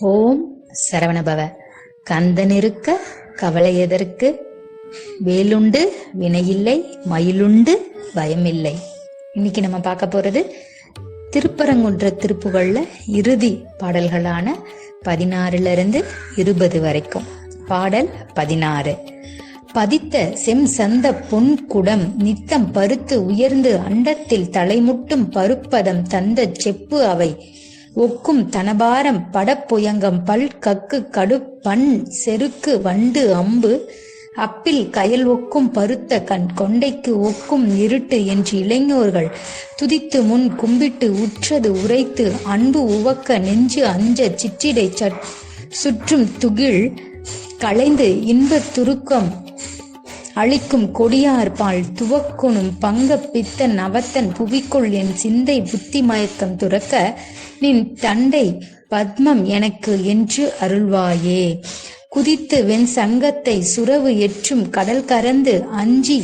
ஓம் சரவணபவ. கந்தனிருக்க கவலை எதற்கு? வேலுண்டு வினையில்லை மயிலுண்டு பயமில்லை. இன்னைக்கு நம்ம பார்க்க போறது திருப்பரங்குன்ற திருப்புகள்ல இறுதி பாடல்களான பதினாறுல இருந்து இருபது வரைக்கும். பாடல் பதினாறு. பதித்த செம் சந்த பொன் குடம் நித்தம் பருத்து உயர்ந்து அண்டத்தில் தலைமுட்டும் பருப்பதம் தந்த செப்பு அவை. ஒக்கும் தனபாரம் படப்புயங்கம் பல் கக்கு கடு பண் செருக்கு வண்டு அம்பு. அப்பில் கயல் ஒக்கும் பருத்த கண் கொண்டைக்கு ஒக்கும் இருட்டு என்று இளைஞர்கள் துதித்து முன் கும்பிட்டு உற்றது உரைத்து அன்பு உவக்க நெஞ்சு அஞ்ச சிற்றிடை சட் சுற்றும் துகில் களைந்து இன்பத் துருக்கம் அளிக்கும் கொடியார்பால் துவக்குணும் பங்க பித்தன் அவத்தன் புவிக்குள் என் சிந்தை புத்தி மயக்கம் துறக்க நின் தண்டை பத்மம் எனக்கு என்று அருள்வாயே. குதித்து வெண் சங்கத்தை சுரவு எற்றும் கடல் கறந்து அஞ்சி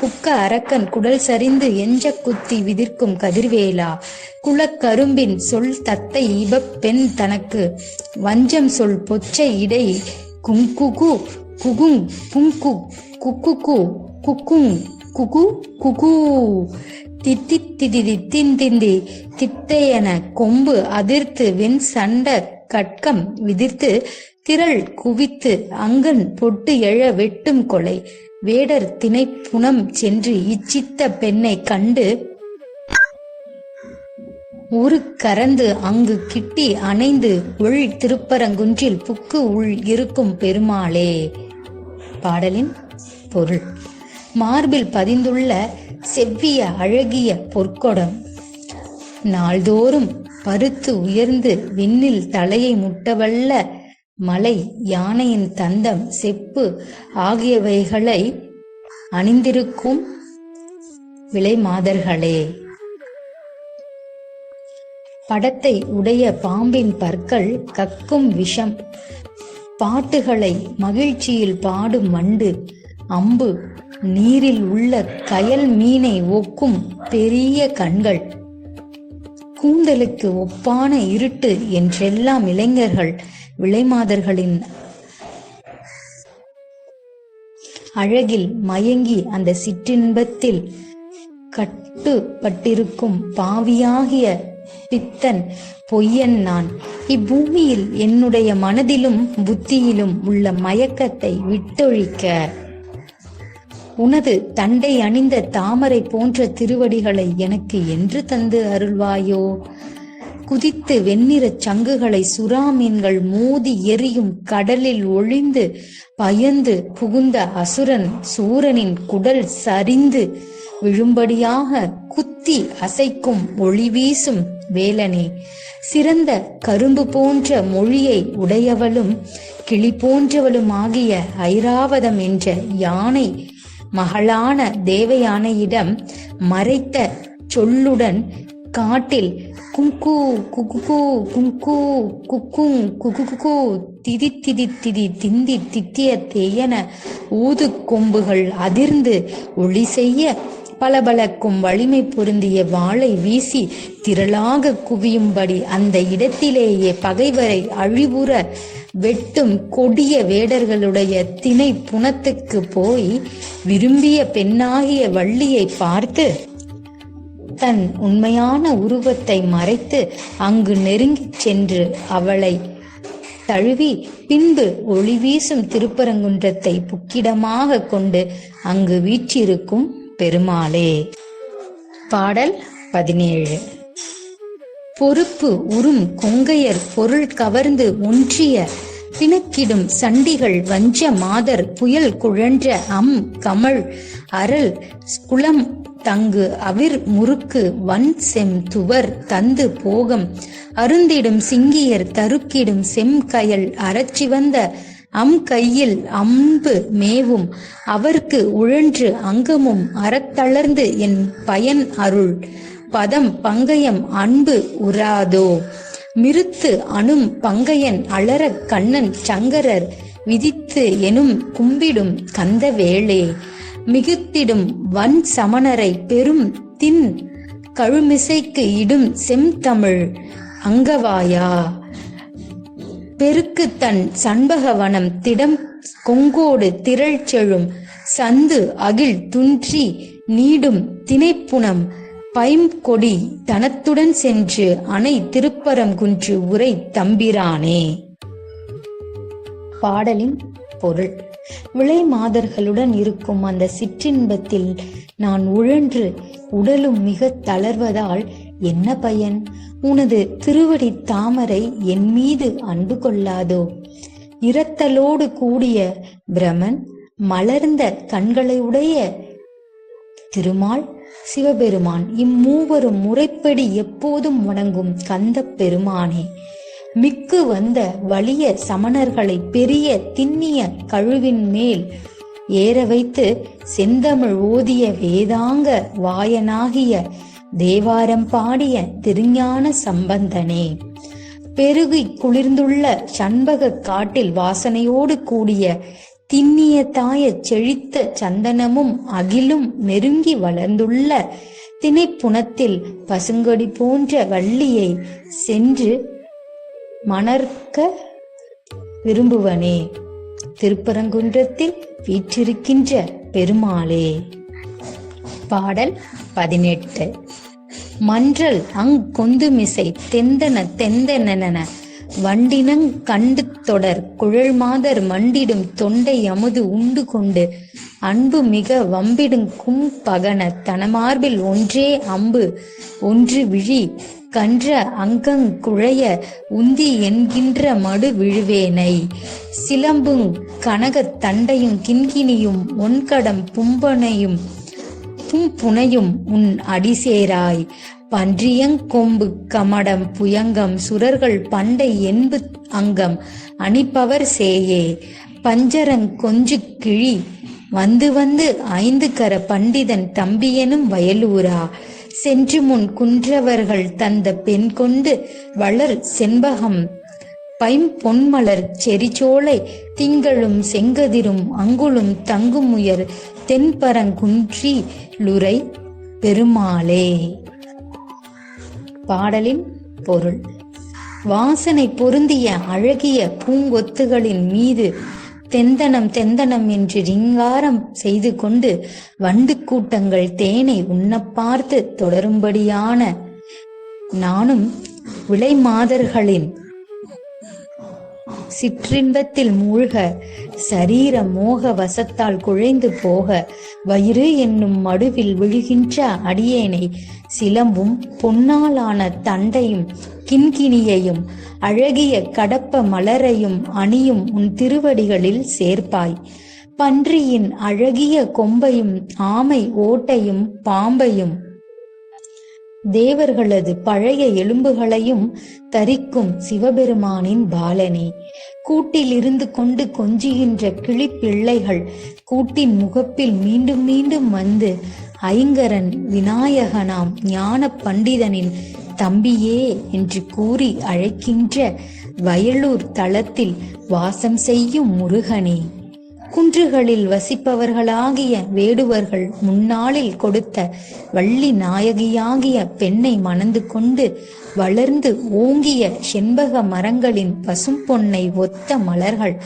புக்க அரக்கன் குடல் சரிந்து எஞ்ச குத்தி விதிர்க்கும் கதிர்வேலா. குளக்கரும்பின் சொல் தத்தை இப பெண் தனக்கு வஞ்சம் சொல் பொச்சை இடை குங்குகு குகுங் புங்கு குக்குகு குக்குங் குகு குகு தித்தி திதி திந்தி தித்தையென கொம்பு அதிர்த்து வெண் சண்ட கட்கம் விதிர்த்து திரள் குவித்து அங்கன் பொட்டு எழ வெட்டும் கொலை. வேடர் திணைப்புணம் புனம் சென்று இச்சித்த பெண்ணை கண்டு ஒரு கரந்து அங்கு கிட்டி அணைந்து உள் திருப்பரங்குன்றில் புக்கு உள் இருக்கும் பெருமாளே. பாடலின் பொருள். மார்பில் பதிந்துள்ள செவ்விய அழகிய பொற்கொடம். நாள்தோறும் பருத்து உயர்ந்து விண்ணில் தலையை முட்டவல்ல மலை யானையின் தந்தம் செப்பு ஆகியவைகளை அணிந்திருக்கும் விலை மாதர்களே படத்தை உடைய பாம்பின் பற்கள் கக்கும் விஷம். பாட்டுகளை மகிழ்ச்சியில் பாடும் மண்டு. அம்பு நீரில் உள்ள கயல் மீனை ஒக்கும் பெரிய கண்கள். கூந்தலுக்கு ஒப்பான இருட்டு என்றெல்லாம் இளைஞர்கள் விலைமாதர்களின் அழகில் மயங்கி அந்த சிற்றின்பத்தில் கட்டுப்பட்டிருக்கும் பாவியாகிய பித்தன் பொய்யன் நான். இப்பூமியில் என்னுடைய மனதிலும் புத்தியிலும் உள்ள மயக்கத்தை விட்டொழிக்க. உனது தண்டை அணிந்த தாமரை போன்ற திருவடிகளை எனக்கு என்று தந்து அருள்வாயோ? குதித்து வெண்ணிற சங்குகளை சுறா மீன்கள் மோதி எரியும் கடலில் ஒளிந்து பயந்து புகுந்த அசுரன் சூரனின் குடல் சரிந்து விழும்படியாக குத்தி அசைக்கும் ஒளி வீசும் வேலனே. சிறந்த கரும்பு போன்ற மொழியை உடையவளும் கிளி போன்றவளுமாகிய ஐராவதம் என்ற யானை மகளான தேவயானையிடம் மறைத்த சொல்லுடன் காட்டில் குங்கு குகுகு குங்கு குக்குங் குகுகு திதி திதி திதி திந்தி தித்திய தேயன ஊது கொம்புகள் அதிர்ந்து ஒளி செய்ய பளபளக்கும் வலிமை பொருந்திய வாளை வீசி திரளாக குவியும்படி அந்த இடத்திலேயே பகைவரை அழிவுற வெட்டும் கொடிய வேடர்களுடைய திணை புனத்துக்கு போய் விரும்பிய பெண்ணாகிய வள்ளியை பார்த்து தன் உண்மையான உருவத்தை மறைத்து அங்கு நெருங்கிச் சென்று அவளை தழுவி பின்பு ஒளி வீசும் திருப்பரங்குன்றத்தை புக்கிடமாக கொண்டு அங்கு வீற்றிருக்கும் பெருமாளே. பாடல் பதினேழு. பொறுப்பு உறும் கொங்கையர் பொருள் கவர்ந்து ஒன்றிய பிணக்கிடும் சண்டிகள் வஞ்ச மாதர் புயல் குழன்ற அம் கமழ் அரல் குளம் தங்கு அவிர் முறுக்கு வன் செம் துவர் தந்து போகம். அருந்திடும் சிங்கியர் தருக்கிடும் செம் கயல் அறச்சிவந்த அம் கையில் அம்பு மேவும் அவர்க்கு உழன்று அங்கமும் அறத்தளர்ந்து என் பயன் அருள். பதம் பங்கயம் அன்பு உராதோ. மிருத்து அணும் பங்கையன் அலரக் கண்ணன் சங்கரர் விதித்து எனும் கும்பிடும் கந்த வேளே மிகுத்திடும் வன் சமணரை பெரும் தின் கழுமிசைக்கு இடும் செம்தமிழ் அங்கவாயா. பெருக்கு தன் சண்பகவனம் திடம் கொங்கோடு திரள் செழும். சந்து அகில் துன்றி நீடும் திணைப்புணம் பைம்கொடி தனத்துடன் சென்று அணை திருப்பரங்குன்று உரை தம்பிரானே. பாடலின் பொருள். விளை மாதர்களுடன் இருக்கும் அந்த சிற்றின்பத்தில் நான் உழன்று உடலும் மிக தளர்வதால் என்ன பயன்? உனது திருவடி தாமரை என் மீது அன்பு கொள்ளாதோ? இரத்தலோடு கூடிய பிரமன் மலர்ந்த கண்களை உடைய திருமால் சிவபெருமான் இம்மூவரும் முறைப்படி எப்போதும் வணங்கும் கந்த பெருமானே. மிக்கு வந்த வலிய சமணர்களை பெரிய திண்ணிய கழுவின் மேல் ஏற வைத்து செந்தமிழ் ஓதிய வேதாங்க வாயனாகிய தேவாரம் பாடிய திருஞான சம்பந்தனே. பெருகி குளிர்ந்துள்ள சண்பக காட்டில் வாசனையோடு கூடிய திண்ணிய தாய செழித்த சந்தனமும் அகிலும் நெருங்கி வளர்ந்துள்ள திணைப்புணத்தில் பசுங்கொடி போன்ற வள்ளியை சென்று மணர்க்க விரும்புவனே. திருப்பரங்குன்றத்தில் வீற்றிருக்கின்ற பெருமாளே. பாடல் பதினெட்டு. மன்றல் அங் கொந்துமிசை தெந்தன தெந்தனென வண்டினங் கண்டு தொடர் குழல் மாதர் மண்டிடும் தொண்டை அமுது உண்டு கொண்டு. அன்பு மிக வம்பிடும் கும் பகன தனமார்பில் ஒன்றே அம்பு ஒன்று விழி கன்ற அங்கங் குழைய உந்தி என்கின்ற மடு விழுவேனை. சிலம்புங் கனகத் தண்டையும் கிண்கிணியும் ஒன்கடம் பும்பனையும் புனையும் உன் அடிசேராய். பன்றியங் கொம்பு கமடம் புயங்கம் சுரர்கள் பண்டை என்பு அங்கம் அணிப்பவர் சேயே. பஞ்சரங் கொஞ்சு கிழி வந்து வந்து ஐந்து கர பண்டிதன் தம்பியனும் வயலூரா. சென்று முன் குன்றவர்கள் தந்த பெண் கொண்டு வளர் செண்பகம். பைம் பொன்மலர் செரிச்சோலை திங்களும் செங்கதிரும் அங்குளும் தங்குமுயர் தென்பரங்குன்றி லுரை பெருமாளே. பாடலின் பொருள். வாசனை பொருந்திய அழகிய பூங்கொத்துகளின் மீது தெந்தனம் தெந்தனம் என்று ரிங்காரம் செய்து கொண்டு வண்டு கூட்டங்கள் தேனை உண்ண பார்த்து தொடரும்படியான நானும் விலை மாதர்களின் சிற்றின்பத்தில் மூழ்க சரீர மோக வசத்தால் குழைந்து போக வயிறு என்னும் மடுவில் விழுகின்ற அடியேனை சிலம்பும் பொன்னாலான தண்டையும் கிண்கிணியையும் அழகிய கடப்ப மலரையும் அணியும் உன் திருவடிகளில் சேர்ப்பாய். பன்றியின் அழகிய கொம்பையும் ஆமை ஓட்டையும் பாம்பையும் தேவர்களது பழைய எலும்புகளையும் தரிக்கும் சிவபெருமானின் பாலனே. கூட்டில் இருந்து கொண்டு கொஞ்சுகின்ற கிளிப்பிள்ளைகள் கூட்டின் முகப்பில் மீண்டும் மீண்டும் வந்து ஐங்கரன் விநாயகனாம் ஞான பண்டிதனின் தம்பியே என்று கூறி அழைக்கின்ற வயலூர் தளத்தில் வாசம் செய்யும் முருகனே. குன்றுகளில் வசிப்பவர்களாகிய வேடுவர்கள் முன்னாளில் கொடுத்த வள்ளி நாயகியாகிய பெண்ணை மணந்து கொண்டு வளர்ந்து ஓங்கிய செண்பக மரங்களின் பசும் பொன்னை ஒத்த மலர்கள்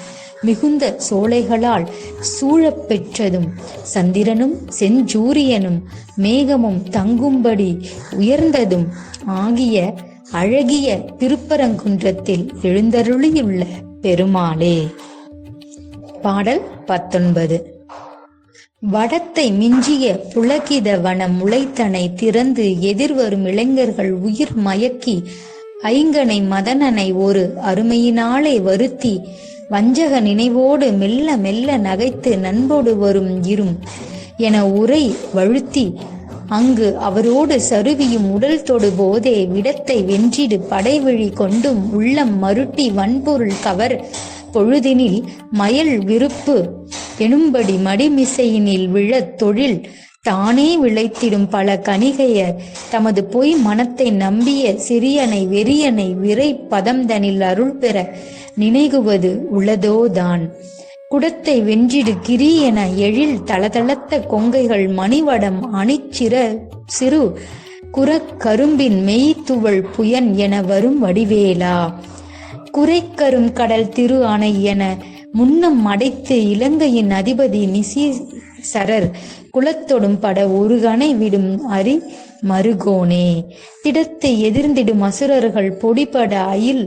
மிகுந்த சோலைகளால் சூழப்பெற்றதும் சந்திரனும் செஞ்சூரியனும் மேகமும் தங்கும்படி உயர்ந்ததும் ஆகிய அழகிய திருப்பரங்குன்றத்தில் எழுந்தருளியுள்ள பெருமாளே. பாடல் பத்தொன்பது. வடத்தை மிஞ்சிய புலகித வன முளைத்தனை திறந்து எதிர்வரும் இளைஞர்கள் உயிர் மயக்கி ஐங்கனை மதனனை ஒரு அருமையினாலே வருத்தி வஞ்சக நினைவோடு மெல்ல மெல்ல நகைத்து நண்போடு வரும் இரும் என உரை வழுத்தி அங்கு அவரோடு சருவியும் உடல் தொடு போதே விடத்தை வென்றிடு படைவழி கொண்டும் உள்ளம் மருட்டி வன்பொருள் கவர் பொழுதினில் மயல் விருப்பு எனும்படி மடிமிசையினில் விழத் தொழில் தானே விளைத்திடும் பல கணிகையர் தமது பொய் மனத்தை நம்பிய சிறியனை வெறியனை விரை பதம்தனில் அருள் பெற நினைகுவது உள்ளதோதான் குடத்தை வென்றிடு கிரி என எழில் தளதளத்த கொங்கைகள் மணிவடம் அணிச்சிற சிறு குரக் கரும்பின் மெய்த்துவள் புயன் என வரும் வடிவேலா. குறைக்கரும் கடல் திரு அணை என முன்னம் அடைத்து இலங்கையின் அதிபதி நிசீசரர் குலத்தொடும் பட ஒரு கணை விடும் அரி மருகோனே. திடத்தை எதிர்ந்திடும் அசுரர்கள் பொடிபட அயில்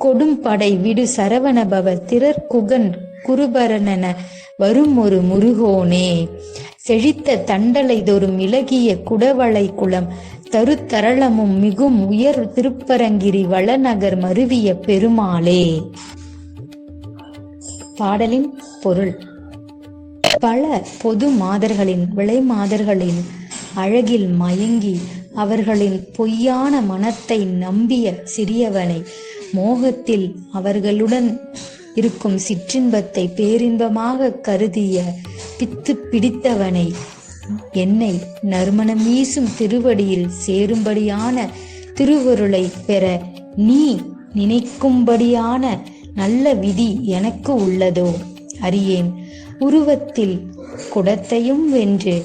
கொடும்படை விடு சரவணபவ திரர் குகன் குருபரனென வரும் ஒரு முருகோனே. செழித்த தண்டலை தோறும் இலகிய குடவளை குளம் தருத்தரளமும் மிகும் உயர் திருப்பரங்கிரி வளநகர் மருவிய பெருமாளே. பாடலின் பொருள். பல பொது மாதர்களின் விளை மாதர்களின் அழகில் மயங்கி அவர்களின் பொய்யான மனத்தை நம்பிய சிறியவனை மோகத்தில் அவர்களுடன் இருக்கும் சிற்றின்பத்தை பேரின்பமாக கருதிய பித்து பிடித்தவனை என்னை நறுமணம் வீசும் திருவடியில் சேரும்படியான திருவருளை பெற நீ நினைக்கும்படியான நல்ல விதி எனக்கு உள்ளதோ? அறியேன். உருவத்தில் குடத்தையும் வென்று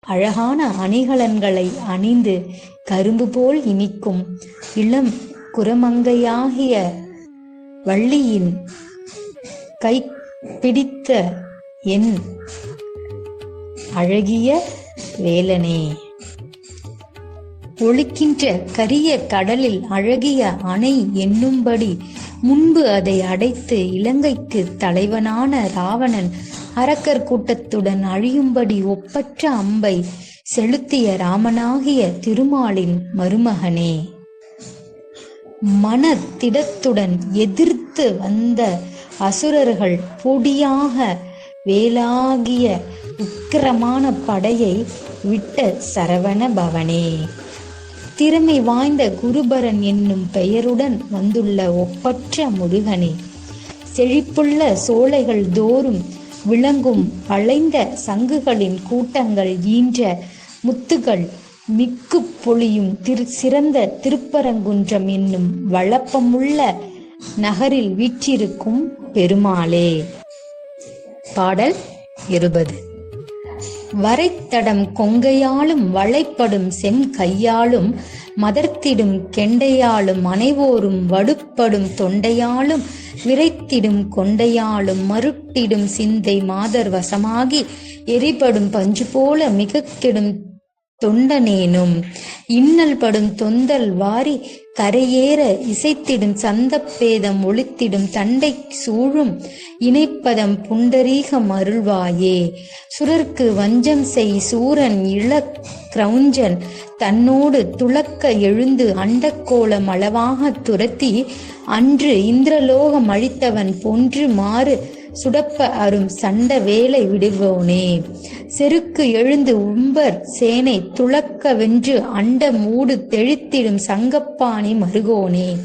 அழகான அணிகலன்களை அணிந்து கரும்பு போல் இனிக்கும் இளம் குரமங்கையாகிய வள்ளியின் கை பிடித்த என் அழகிய வேலனே. ஒழிக்கின்ற கரிய கடலில் அழகிய அணை என்னும்படி முன்பு அதை அடைத்து இலங்கைக்கு தலைவனான ராவணன் அரக்கர் கூட்டத்துடன் அழியும்படி ஒப்பற்ற அம்பை செலுத்திய ராமனாகிய திருமாலின் மருமகனே. மனத்திடத்துடன் எதிர்த்து வந்த அசுரர்கள் பொடியாக வேலாகிய உக்கிரமான படையை விட்ட சரவண பவனே. திறமை வாய்ந்த குருபரன் என்னும் பெயருடன் வந்துள்ள ஒப்பற்ற முருகனே. செழிப்புள்ள சோலைகள் தோறும் விளங்கும் வளைந்த சங்குகளின் கூட்டங்கள் ஈன்ற முத்துகள் மிக்கு பொழியும் திரு சிறந்த திருப்பரங்குன்றம் என்னும் வளப்பமுள்ள நகரில் வீற்றிருக்கும் பெருமாளே. பாடல் இருபது. வரைத்தடம் கொங்கையாலும் வளைப்படும் செம் கையாலும் மதர்த்திடும் கெண்டையாலும் அனைவோரும் வடுப்படும் தொண்டையாலும் விரைத்திடும் கொண்டையாலும் மருட்டிடும் சிந்தை மாதர் வசமாகி எரிபடும் பஞ்சு போல மிக கெடும் தொண்டனேனும். இன்னல் படும் தொந்தல் வாரி கரையேற இசைத்திடும் சந்தப்பேதம் ஒளித்திடும் தண்டை சூழும் இணைப்பதம் புண்டரீகம் அருள்வாயே. சுரர்க்கு வஞ்சம் செய் சூரன் இள கிரௌஞ்சன் தன்னோடு துளக்க எழுந்து அண்டக்கோலம் அளவாக துரத்தி அன்று இந்திரலோகம் அழித்தவன் பொன்று மாறு சுடப்ப அரும் சண்ட வேலை விடுவோனே. செருக்கு எழுந்து உம்பர் சேனை துளக்க வென்று அண்ட மூடு தெழித்திடும் சங்கப்பாணி மருகோனே.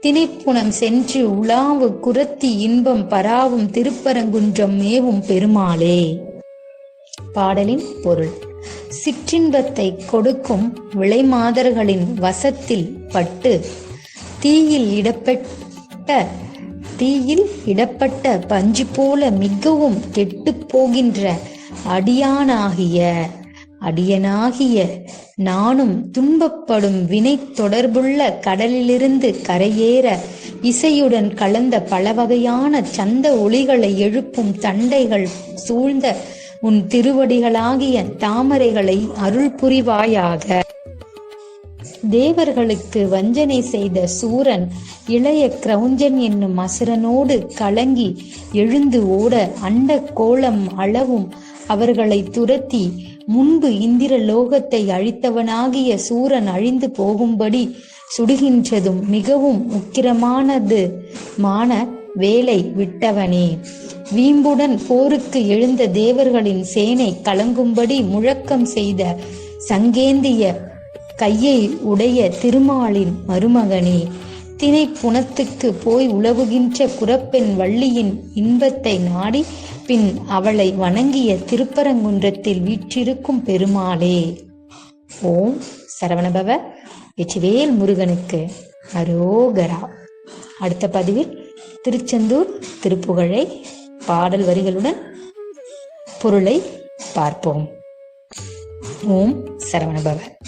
திணைப்புணம் சென்று உலாவு குரத்தி இன்பம் பராவும் திருப்பரங்குன்றம் மேவும் பெருமாளே. பாடலின் பொருள். சிற்றின்பத்தை கொடுக்கும் விளைமாதர்களின் வசத்தில் பட்டு தீயில் இடப்பட்ட தீயில் இடப்பட்ட பஞ்சு போல மிகவும் கெட்டுப் போகின்ற அடியானாகிய அடியனாகிய நானும் துன்பப்படும் வினை தொடர்புள்ள கடலிலிருந்து கரையேற இசையுடன் கலந்த பல வகையான சந்த ஒளிகளை எழுப்பும் தண்டைகள் சூழ்ந்த உன் திருவடிகளாகிய தாமரைகளை அருள் புரிவாயாக. தேவர்களுக்கு வஞ்சனை செய்த சூரன் இளைய கிரௌஞ்சன் என்னும் அசுரனோடு கலங்கி எழுந்து ஓட அண்ட கோலம் அளவும் அவர்களை துரத்தி முன்பு இந்திர லோகத்தை அழித்தவனாகிய சூரன் அழிந்து போகும்படி சுடுகின்றதும் மிகவும் உக்கிரமானது மான வேலை விட்டவனே. வீம்புடன் போருக்கு எழுந்த தேவர்களின் சேனை கலங்கும்படி முழக்கம் செய்த சங்கேந்திய கையை உடைய திருமாலின் மருமகனே தினை புனத்துக்கு போய் உழவுகின்ற குரப்பெண் வள்ளியின் இன்பத்தை நாடி பின் அவளை வணங்கிய திருப்பரங்குன்றத்தில் வீற்றிருக்கும் பெருமாளே. ஓம் சரவணபவ வெற்றிவேல் முருகனுக்கு அரோகரா. அடுத்த பதிவில் திருச்செந்தூர் திருப்புகழை பாடல் வரிகளுடன் பொருளை பார்ப்போம். ஓம் சரவணபவ.